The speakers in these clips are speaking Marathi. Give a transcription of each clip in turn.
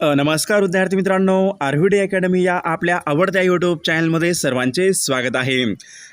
नमस्कार विद्यार्थी मित्रांनो आरव्हीडी अकॅडमी या आपल्या आवडत्या यूट्यूब चॅनलमध्ये सर्वांचे स्वागत आहे.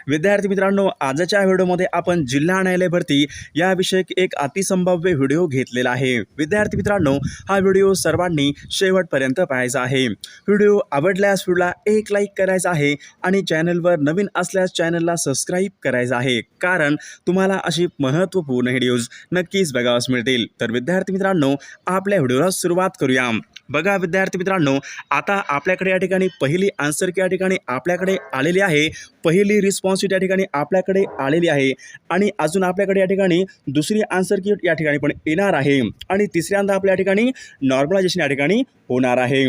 विद्यार्थी मित्रांनो आजच्या व्हिडिओमध्ये आपण जिल्हा न्यायालय भरती याविषयक एक अतिसंभाव्य व्हिडिओ घेतलेला आहे. विद्यार्थी मित्रांनो हा व्हिडिओ सर्वांनी शेवटपर्यंत पाहायचा आहे. व्हिडिओ आवडल्यास व्हिडिओला एक लाईक करायचा आहे आणि चॅनलवर नवीन असल्यास चॅनलला सबस्क्राईब करायचं आहे. कारण तुम्हाला अशी महत्त्वपूर्ण व्हिडिओज नक्कीच बघावस मिळतील. तर विद्यार्थी मित्रांनो आपल्या व्हिडिओला सुरुवात करूया. बघा विद्यार्थी मित्रांनो आता आपल्याकडे या ठिकाणी पहिली आन्सर की या ठिकाणी आपल्याकडे आलेली आहे. पहिली रिस्पॉन्स या ठिकाणी आपल्याकडे आलेली आहे. आणि अजून आपल्याकडे या ठिकाणी दुसरी आन्सर की या ठिकाणी पण येणार आहे. आणि तिसऱ्यांदा आपल्या ठिकाणी नॉर्मलायझेशन या ठिकाणी होणार आहे.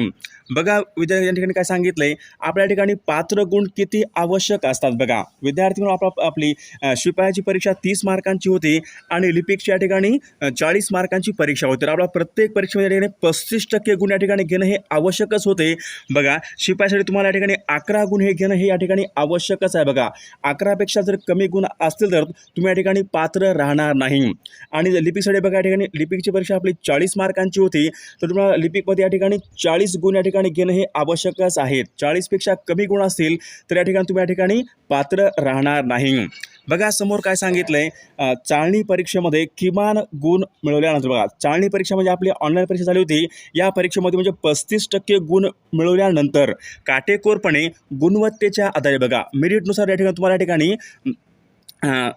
बघा विद्यार्थी या ठिकाणी काय सांगितलंय. आपल्या ठिकाणी पात्र गुण किती आवश्यक असतात बघा. विद्यार्थी म्हणून आप आपली शिपायाची परीक्षा तीस मार्कांची होती आणि लिपिकची या ठिकाणी चाळीस मार्कांची परीक्षा होती. तर आपला प्रत्येक परीक्षेमध्ये या ठिकाणी पस्तीस टक्के गुण या ठिकाणी घेणं हे आवश्यकच होते. बघा शिपायासाठी तुम्हाला या ठिकाणी अकरा गुण हे घेणं हे या ठिकाणी आवश्यकच आहे बघा. अकरापेक्षा जर कमी गुण असतील तर तुम्ही या ठिकाणी पात्र राहणार नाही. आणि लिपिकसाठी बघा या ठिकाणी लिपिकची परीक्षा आपली चाळीस मार्कांची होती. तर तुम्हाला लिपिकमध्ये या ठिकाणी चाळीस गुण या ठिकाणी घेणं हे आवश्यकच आहेत चाळीसपेक्षा कमी गुण असतील तर या ठिकाणी तुम्ही या ठिकाणी पात्र राहणार नाही. बघा समोर काय सांगितलं आहे चाळणी परीक्षेमध्ये किमान गुण मिळवल्यानंतर बघा चाळणी परीक्षा म्हणजे आपली ऑनलाईन परीक्षा झाली होती. या परीक्षेमध्ये म्हणजे पस्तीस टक्के गुण मिळवल्यानंतर काटेकोरपणे गुणवत्तेच्या आधारे बघा मेरिटनुसार या ठिकाणी तुम्हाला या ठिकाणी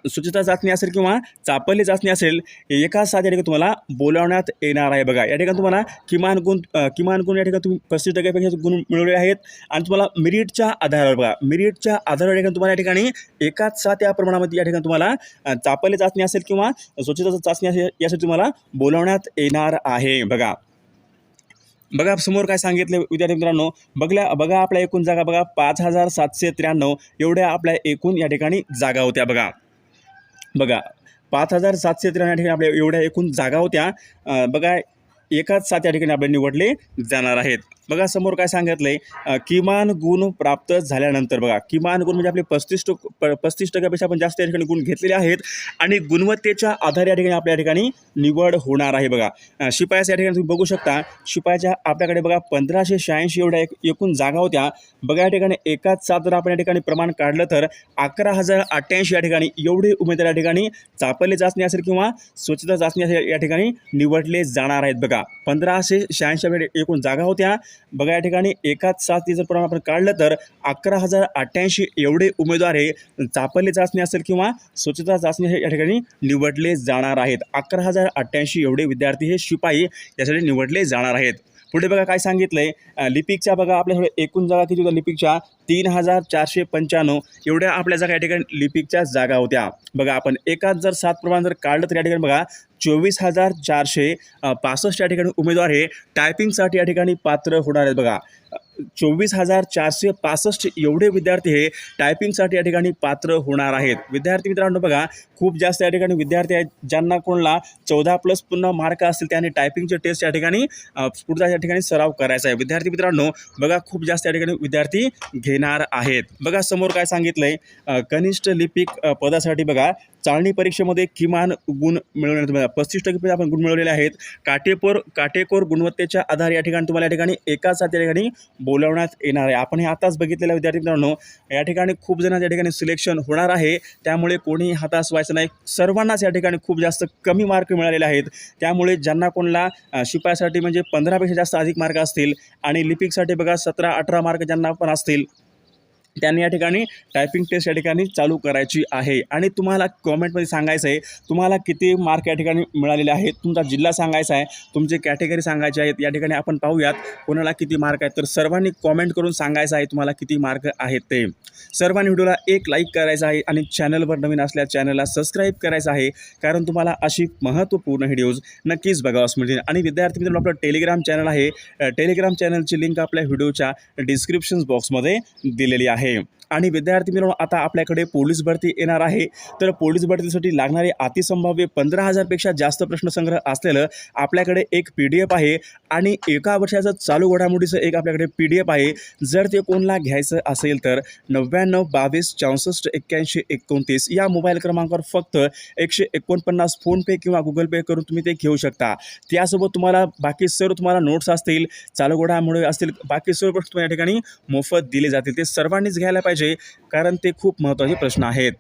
सुचिता चाचणी असेल किंवा चापली चाचणी असेल एकाच साथ या ठिकाणी तुम्हाला बोलावण्यात येणार आहे बघा. या ठिकाणी तुम्हाला किमान गुण किमान गुण या ठिकाणी तुम्ही पस्तीस टक्क्यापेक्षा गुण मिळवले आहेत. आणि तुम्हाला मेरिटच्या आधारावर बघा मेरिटच्या आधारावर या ठिकाणी तुम्हाला या ठिकाणी एकाच साथ या प्रमाणामध्ये या ठिकाणी तुम्हाला चापली चाचणी असेल किंवा स्वच्छता चाचणी असेल यासाठी तुम्हाला बोलावण्यात येणार आहे बघा. बघा समोर काय सांगितले विद्यार्थी मित्रांनो. बघल्या बघा आपल्या एकूण जागा बघा पाच हजार सातशे त्र्याण्णव एवढ्या आपल्या एकूण या ठिकाणी जागा होत्या बघा. बघा पाच हजार सातशे त्र्याण्णव या ठिकाणी आपल्या एवढ्या एकूण जागा होत्या. बघा एकाच सात या ठिकाणी आपले निवडले जाणार आहेत बघा समोर काय सांगितलंय आहे किमान गुण प्राप्त झाल्यानंतर बघा किमान गुण म्हणजे आपले पस्तीस टक्क प- पस्तीस टक्क्यापेक्षा आपण जास्त या ठिकाणी गुण घेतलेले आहेत आणि गुणवत्तेच्या आधारे या ठिकाणी आपल्या या ठिकाणी निवड होणार आहे बघा अं, शिपायाच्या या ठिकाणी तुम्ही बघू शकता शिपायाच्या आपल्याकडे बघा पंधराशे शहाऐंशी एवढ्या एक एकूण जागा होत्या बघा या ठिकाणी एकाच सात जर आपण या ठिकाणी प्रमाण काढलं तर अकरा हजार अठ्ठ्याऐंशी या ठिकाणी एवढे उमेदवार या ठिकाणी चापल्ली चाचणी असेल किंवा स्वच्छता चाचणी असेल या ठिकाणी निवडले जाणार आहेत बघा पंधराशे शहाऐंशी एकूण जागा होत्या. बघा या ठिकाणी एकाच साथी जर प्रमाण आपण काढलं तर अकरा हजार अठ्ठ्याऐंशी एवढे उमेदवार हे चापल्ली चाचणी असेल किंवा स्वच्छता चाचणी हे या ठिकाणी निवडले जाणार आहेत. अकरा हजार अठ्ठ्याऐंशी एवढे विद्यार्थी हे शिपाई यासाठी निवडले जाणार आहेत. पुढे बघा काय सांगितलंय. आहे लिपिकच्या बघा आपल्या एकूण जागा किती होत्या लिपिकच्या? तीन हजार चारशे पंच्याण्णव. एवढ्या आपल्या जागा या ठिकाणी लिपिकच्या जागा होत्या. बघा आपण एकाच जर सात प्रमाण जर काढलं तर या ठिकाणी बघा चोवीस हजार चारशे पासष्ट या ठिकाणी उमेदवार हे टायपिंगसाठी या ठिकाणी पात्र होणार आहेत बघा. चोवीस हजार चारशे पासष्ट एवढे विद्यार्थी हे टायपिंगसाठी या ठिकाणी पात्र होणार आहेत. विद्यार्थी मित्रांनो बघा खूप जास्त या ठिकाणी विद्यार्थी आहेत ज्यांना कोणाला चौदा प्लस पुन्हा मार्क असतील त्याने टायपिंगचे टेस्ट या ठिकाणी पुढचा या ठिकाणी सराव करायचा आहे. विद्यार्थी मित्रांनो बघा खूप जास्त या ठिकाणी विद्यार्थी घेणार आहेत. बघा समोर काय सांगितलंय? आहे कनिष्ठ लिपिक पदासाठी बघा चाळणी परीक्षेमध्ये किमान गुण मिळवण्यात तुम्हाला पस्तीस टक्के आपण गुण मिळवलेले आहेत. काटेकोर काटेकोर गुणवत्तेच्या आधारे या ठिकाणी तुम्हाला या ठिकाणी एकाच साथ या ठिकाणी बोलावण्यात येणार आहे. आपण हे आताच बघितलेल्या विद्यार्थी मित्रांनो. या ठिकाणी खूप जणांच्या या ठिकाणी सिलेक्शन होणार आहे. त्यामुळे कोणी हातास व्हायचं नाही. सर्वांनाच या ठिकाणी खूप जास्त कमी मार्क मिळालेले आहेत. त्यामुळे ज्यांना कोणाला शिपायासाठी म्हणजे पंधरापेक्षा जास्त अधिक मार्क असतील आणि लिपिकसाठी बघा सतरा अठरा मार्क ज्यांना पण असतील त्यांनी या ठिकाणी टायपिंग टेस्ट या ठिकाणी चालू करायची आहे. आणि तुम्हाला कॉमेंटमध्ये सांगायचं आहे तुम्हाला किती मार्क या ठिकाणी मिळालेले आहेत? तुमचा जिल्हा सांगायचा आहे तुमची कॅटेगरी सांगायचे आहेत या ठिकाणी आपण पाहूयात कोणाला किती मार्क आहेत. तर सर्वांनी कॉमेंट करून सांगायचं आहे तुम्हाला किती मार्क आहेत ते. सर्वांनी व्हिडिओला एक लाईक करायचा आहे आणि चॅनलवर नवीन असल्यास चॅनलला सबस्क्राईब करायचं आहे. कारण तुम्हाला अशी महत्त्वपूर्ण व्हिडिओज नक्कीच बघावास मिळतील आणि विद्यार्थी मित्रांनो आपलं टेलिग्राम चॅनल आहे. टेलिग्राम चॅनलची लिंक आपल्या व्हिडिओच्या डिस्क्रिप्शन बॉक्समध्ये दिलेली आहे. him आणि विद्यार्थी मित्रांनो आता आपल्याकडे पोलीस भरती येणार आहे. तर पोलीस भरतीसाठी लागणारे अतिसंभाव्य पंधरा हजारपेक्षा जास्त प्रश्नसंग्रह असलेलं आपल्याकडे एक पी डी एफ आहे. आणि एका वर्षाचं चालू घडामोडीचं एक आपल्याकडे पी डी एफ आहे. जर ते कोणाला घ्यायचं असेल तर नव्याण्णव बावीस चौसष्ट एक्क्याऐंशी एकोणतीस या मोबाईल क्रमांकावर फक्त एकशे एकोणपन्नास फोनपे किंवा गुगल पे करून तुम्ही ते घेऊ शकता. त्यासोबत तुम्हाला बाकी सर्व तुम्हाला नोट्स असतील चालू घडामोडी असतील बाकी सर्व प्रश्न तुम्हाला या ठिकाणी मोफत दिले जातील. ते सर्वांनीच घ्यायला पाहिजे. पाहिजे कारण ते खूप महत्त्वाचे प्रश्न आहेत.